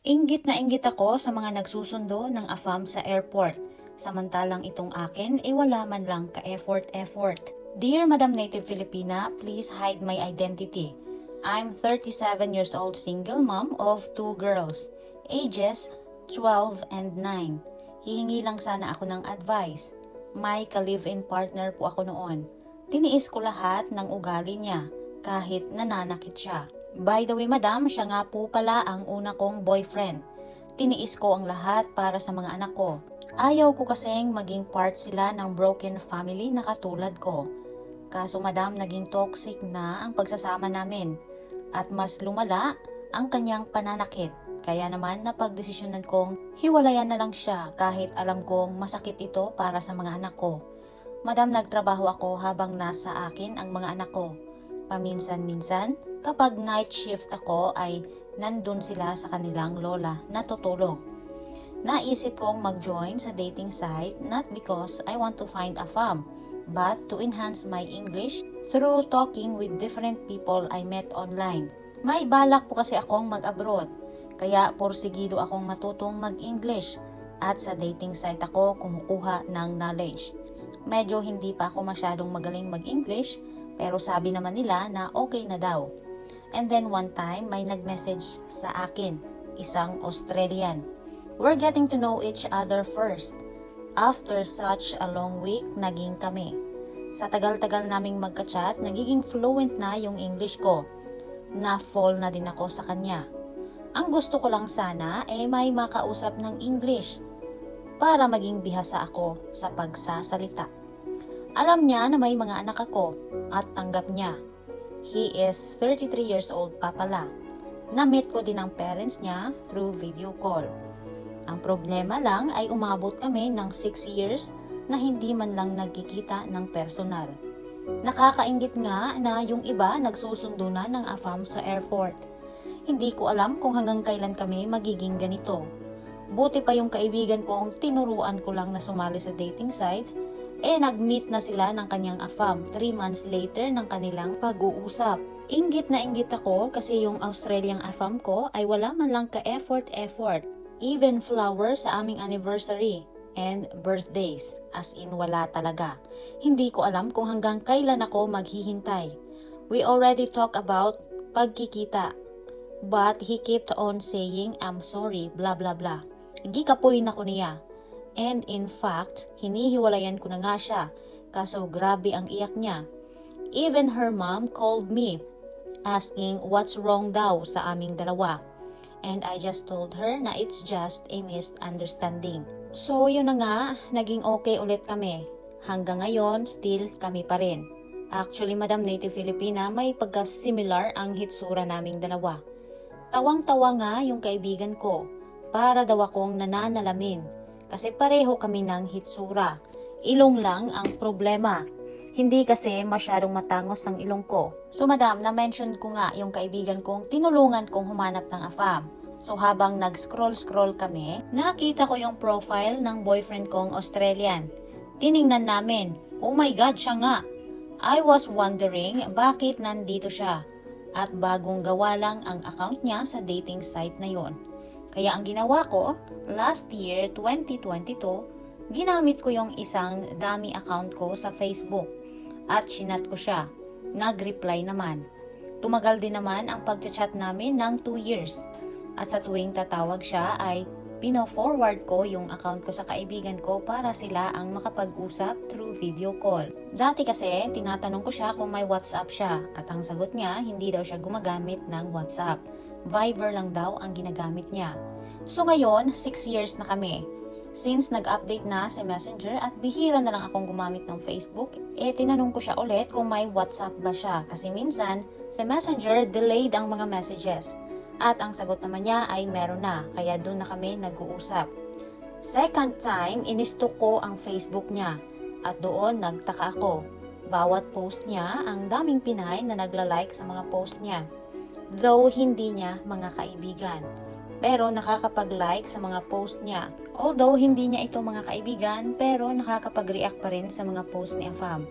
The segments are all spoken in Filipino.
Inggit na inggit ako sa mga nagsusundo ng AFAM sa airport. Samantalang itong akin ay wala man lang ka-effort-effort. Dear Madam Native Filipina, please hide my identity. I'm 37 years old single mom of two girls, ages 12 and 9. Hihingi lang sana ako ng advice. May ka-live-in partner po ako noon. Tiniis ko lahat ng ugali niya, kahit nananakit siya. By the way, madam, siya nga po pala ang una kong boyfriend. Tiniis ko ang lahat para sa mga anak ko. Ayaw ko kasing maging part sila ng broken family na katulad ko. Kaso madam, naging toxic na ang pagsasama namin. At mas lumala ang kanyang pananakit. Kaya naman napagdesisyonan kong hiwalayan na lang siya kahit alam kong masakit ito para sa mga anak ko. Madam, nagtrabaho ako habang nasa akin ang mga anak ko. Paminsan-minsan, kapag night shift ako ay nandun sila sa kanilang lola na tutulog. Naisip kong mag-join sa dating site not because I want to find a fam, but to enhance my English through talking with different people I met online. May balak po kasi akong mag-abroad, kaya porsigido akong matutong mag-English at sa dating site ako kumukuha ng knowledge. Medyo hindi pa ako masyadong magaling mag-English, pero sabi naman nila na okay na daw. And then one time, may nag-message sa akin, isang Australian. We're getting to know each other first. After such a long week, naging kami. Sa tagal-tagal naming magka-chat, nagiging fluent na yung English ko. Na-fall na din ako sa kanya. Ang gusto ko lang sana ay may makausap ng English para maging bihasa ako sa pagsasalita. Alam niya na may mga anak ako at tanggap niya. He is 33 years old pa pala. Na-meet ko din ang parents niya through video call. Ang problema lang ay umabot kami ng 6 years na hindi man lang nagkikita ng personal. Nakakaingit nga na yung iba nagsusundo na ng AFAM sa airport. Hindi ko alam kung hanggang kailan kami magiging ganito. Buti pa yung kaibigan kong tinuruan ko lang na sumali sa dating site, eh nag-meet na sila ng kanyang AFAM 3 months later ng kanilang pag-uusap. Inggit na inggit ako kasi yung Australian AFAM ko ay wala man lang ka-effort-effort. Even flowers sa aming anniversary and birthdays. As in wala talaga. Hindi ko alam kung hanggang kailan ako maghihintay. We already talk about pagkikita. But he kept on saying, I'm sorry, blah blah blah. Gikapoy na ko niya. And in fact, hinihiwalayan ko na nga siya. Kaso grabe ang iyak niya. Even her mom called me asking what's wrong daw sa aming dalawa. And I just told her na it's just a misunderstanding. So yun na nga, naging okay ulit kami. Hanggang ngayon, still kami pa rin. Actually, Madam Native Filipina, may pagka-similar ang hitsura naming dalawa. Tawang-tawa nga yung kaibigan ko. Para daw akong nananalamin. Kasi pareho kami ng hitsura. Ilong lang ang problema. Hindi kasi masyadong matangos ang ilong ko. So madam, na-mention ko nga yung kaibigan kong tinulungan kong humanap ng AFAM. So habang nag-scroll-scroll kami, nakita ko yung profile ng boyfriend kong Australian. Tiningnan namin, oh my god, siya nga. I was wondering bakit nandito siya. At bagong gawa lang ang account niya sa dating site na yon. Kaya ang ginawa ko, last year 2022, ginamit ko yung isang dummy account ko sa Facebook at sinat ko siya. Nag-reply naman. Tumagal din naman ang pagchat namin ng 2 years. At sa tuwing tatawag siya ay pino-forward ko yung account ko sa kaibigan ko para sila ang makapag-usap through video call. Dati kasi, tinatanong ko siya kung may WhatsApp siya at ang sagot niya, hindi daw siya gumagamit ng WhatsApp. Viber lang daw ang ginagamit niya. So ngayon, 6 years na kami. Since nag-update na si Messenger at bihira na lang akong gumamit ng Facebook, eh tinanong ko siya ulit kung may WhatsApp ba siya kasi minsan si Messenger delayed ang mga messages. At ang sagot naman niya ay meron na, kaya doon na kami nag-uusap. Second time, inisto ko ang Facebook niya at doon nagtaka ako. Bawat post niya, ang daming Pinay na nagla-like sa mga post niya. Though hindi niya mga kaibigan. Pero nakakapag-like sa mga post niya. Although hindi niya ito mga kaibigan, pero nakakapag-react pa rin sa mga post ni Afam.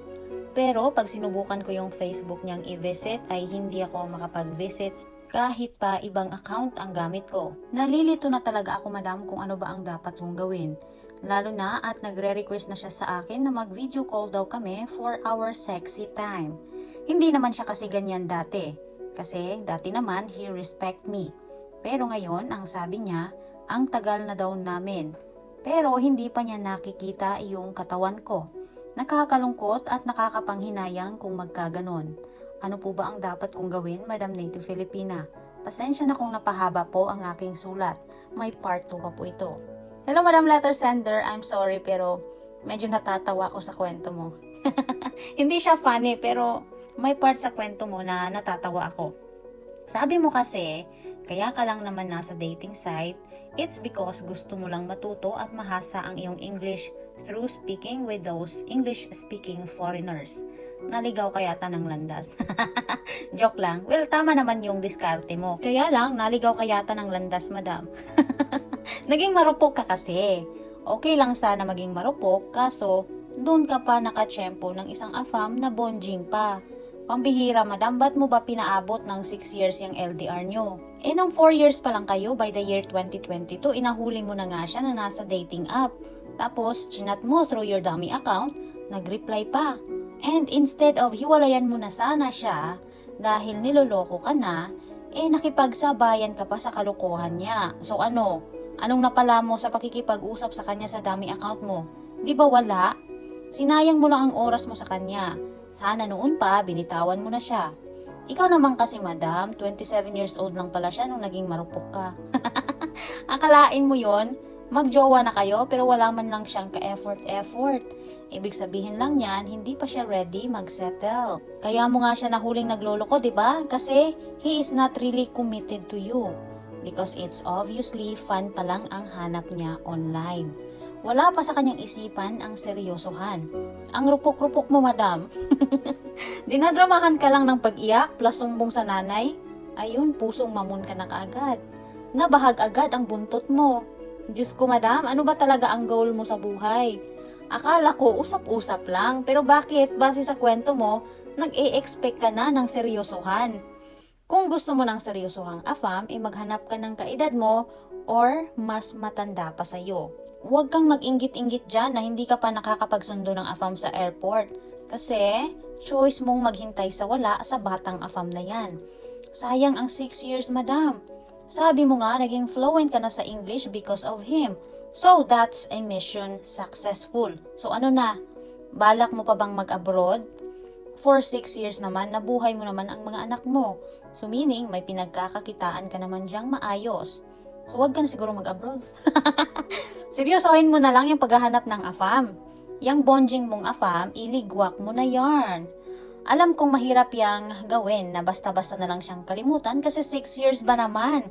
Pero pag sinubukan ko yung Facebook niyang i-visit ay hindi ako makapag-visit kahit pa ibang account ang gamit ko. Nalilito na talaga ako madam kung ano ba ang dapat kong gawin. Lalo na at nagre-request na siya sa akin na mag-video call daw kami for our sexy time. Hindi naman siya kasi ganyan dati. Kasi dati naman he respect me. Pero ngayon ang sabi niya, ang tagal na daw namin. Pero hindi pa niya nakikita yung katawan ko. Nakakalungkot at nakakapanghinayang kung magkaganon. Ano po ba ang dapat kong gawin, Madam Native Filipina? Pasensya na kung napahaba po ang aking sulat. May part 2 pa po ito. Hello, Madam Letter Sender. I'm sorry pero medyo natatawa ako sa kwento mo. Hindi siya funny pero may part sa kwento mo na natatawa ako. Sabi mo kasi, kaya ka lang naman nasa dating site, it's because gusto mo lang matuto at mahasa ang iyong English through speaking with those English-speaking foreigners. Naligaw ka yata ng landas. Joke lang. Well, tama naman yung diskarte mo. Kaya lang, naligaw ka yata ng landas, madam. Naging marupok ka kasi. Okay lang sana maging marupok, kaso doon ka pa nakatsyempo ng isang afam na bonjing pa. Pambihira, madam, ba't mo ba pinaabot ng 6 years yung LDR nyo? Eh, nung 4 years pa lang kayo, by the year 2022, inahuli mo na nga siya na nasa dating app. Tapos, chinat mo through your dummy account, nag-reply pa. And instead of hiwalayan mo na sana siya, dahil niloloko ka na, eh nakipagsabayan ka pa sa kalokohan niya. So ano? Anong napala mo sa pakikipag-usap sa kanya sa dummy account mo? Di ba wala? Sinayang mo lang ang oras mo sa kanya. Sana noon pa, binitawan mo na siya. Ikaw naman kasi madam, 27 years old lang pala siya nung naging marupok ka. Akalain mo yon magjowa na kayo pero wala man lang siyang ka-effort-effort. Ibig sabihin lang niyan, hindi pa siya ready mag-settle. Kaya mo nga siya nahuling nagloloko, di ba? Kasi he is not really committed to you. Because it's obviously fun pa lang ang hanap niya online. Wala pa sa kanyang isipan ang seryosohan. Ang rupok-rupok mo, madam. Dinadramahan ka lang ng pag-iyak plus sumbong sa nanay. Ayun, pusong mamon ka na kaagad. Nabahag agad ang buntot mo. Diyos ko, madam, ano ba talaga ang goal mo sa buhay? Akala ko usap-usap lang, pero bakit base sa kwento mo, nag-e-expect ka na ng seryosohan? Kung gusto mo ng seryosohang afam, eh maghanap ka ng kaedad mo or mas matanda pa sa'yo. Huwag kang mag-inggit-inggit dyan na hindi ka pa nakakapagsundo ng afam sa airport. Kasi, choice mong maghintay sa wala sa batang afam na yan. Sayang ang 6 years, madam. Sabi mo nga, naging fluent ka na sa English because of him. So, that's a mission successful. So, ano na? Balak mo pa bang mag-abroad? For 6 years naman, nabuhay mo naman ang mga anak mo. So, meaning, may pinagkakakitaan ka naman diyang maayos. So, wag ka na siguro mag-abroad. Seryosohin mo na lang yung paghahanap ng afam. Yang bonjing mong afam, iligwak mo na yarn. Alam kong mahirap yang gawin na basta-basta na lang siyang kalimutan kasi 6 years ba naman.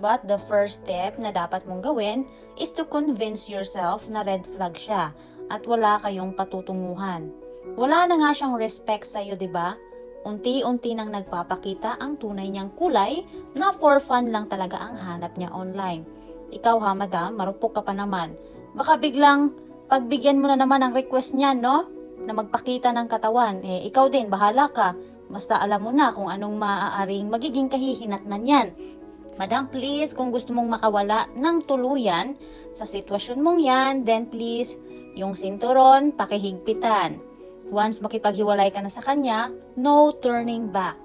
But the first step na dapat mong gawin is to convince yourself na red flag siya at wala kayong patutunguhan. Wala na nga siyang respect sa'yo, di ba? Unti-unti nang nagpapakita ang tunay niyang kulay na for fun lang talaga ang hanap niya online. Ikaw ha, madam, marupok ka pa naman. Baka biglang pagbigyan mo na naman ang request niya, no? Na magpakita ng katawan. Eh, ikaw din, bahala ka. Basta alam mo na kung anong maaaring magiging kahihinatnan niyan. Madam, please, kung gusto mong makawala ng tuluyan sa sitwasyon mong yan, then please, yung sinturon, pakihigpitan. Once makipaghiwalay ka na sa kanya, no turning back.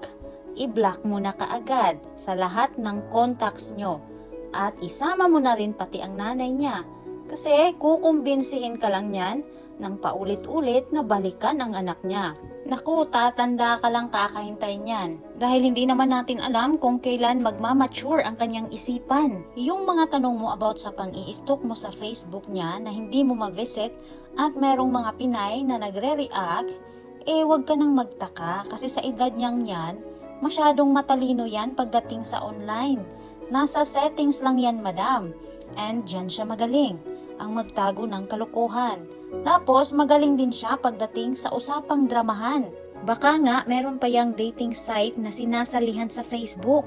I-block mo na kaagad sa lahat ng contacts nyo. At isama mo na rin pati ang nanay niya. Kasi kukumbinsihin ka lang niyan ng paulit-ulit na balikan ang anak niya. Naku, tatanda ka lang kakahintay niyan. Dahil hindi naman natin alam kung kailan magmamature ang kanyang isipan. Yung mga tanong mo about sa pang-i-stalk mo sa Facebook niya na hindi mo ma-visit at merong mga Pinay na nagre-react, eh wag ka nang magtaka kasi sa edad niyang yan, masyadong matalino yan pagdating sa online. Nasa settings lang yan, madam. And dyan siya magaling ang magtago ng kalokohan. Tapos magaling din siya pagdating sa usapang dramahan. Baka nga meron pa yang dating site na sinasalihan sa Facebook.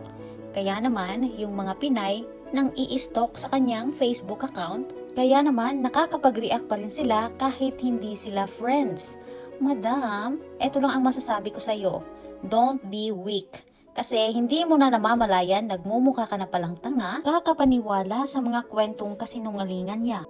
Kaya naman yung mga Pinay nang i-stalk sa kanyang Facebook account, kaya naman nakakapag-react pa rin sila kahit hindi sila friends. Madam, eto lang ang masasabi ko sa iyo. Don't be weak. Kasi hindi mo na namamalayan, nagmumukha ka na palang tanga, kakapaniwala sa mga kwentong kasinungalingan niya.